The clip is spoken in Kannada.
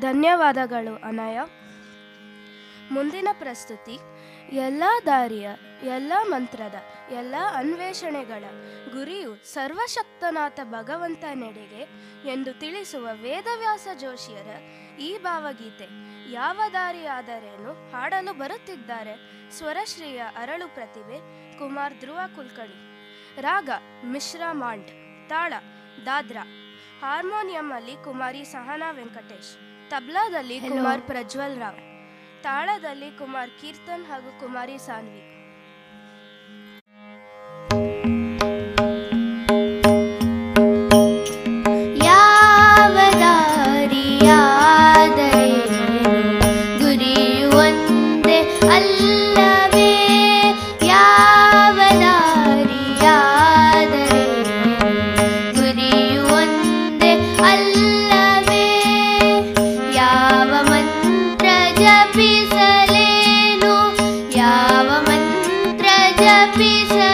ಧನ್ಯವಾದಗಳು, ಅನಯ. ಮುಂದಿನ ಪ್ರಸ್ತುತಿ, ಎಲ್ಲ ದಾರಿಯ, ಎಲ್ಲ ಮಂತ್ರದ, ಎಲ್ಲ ಅನ್ವೇಷಣೆಗಳ ಗುರಿಯು ಸರ್ವಶಕ್ತನಾಥ ಭಗವಂತ ನೆಡೆಗೆ ಎಂದು ತಿಳಿಸುವ ವೇದವ್ಯಾಸ ಜೋಶಿಯರ ಈ ಭಾವಗೀತೆ. ಯಾವ ದಾರಿಯಾದರೇನು ಹಾಡಲು ಬರುತ್ತಿದ್ದಾರೆ? ಸ್ವರಶ್ರೀಯ ಅರಳು ಪ್ರತಿಭೆ, ಕುಮಾರ್ ಧ್ರುವ ಕುಲ್ಕಣಿ ರಾಗ, ಮಿಶ್ರಾ ಮಾಂಡ್, ತಾಳ, ದಾದ್ರಾ. ಹಾರ್ಮೋನಿಯಂ ಅಲ್ಲಿ ಕುಮಾರಿ ಸಹನಾ ವೆಂಕಟೇಶ್. ತಬ್ಲಾದಲ್ಲಿ. ಕುಮಾರ್ ಪ್ರಜ್ವಲ್ ರಾವ್ ತಾಳದಲ್ಲಿ ಕುಮಾರ್ ಕೀರ್ತನ್ ಹಾಗೂ ಕುಮಾರಿ ಸಾನ್ವಿ be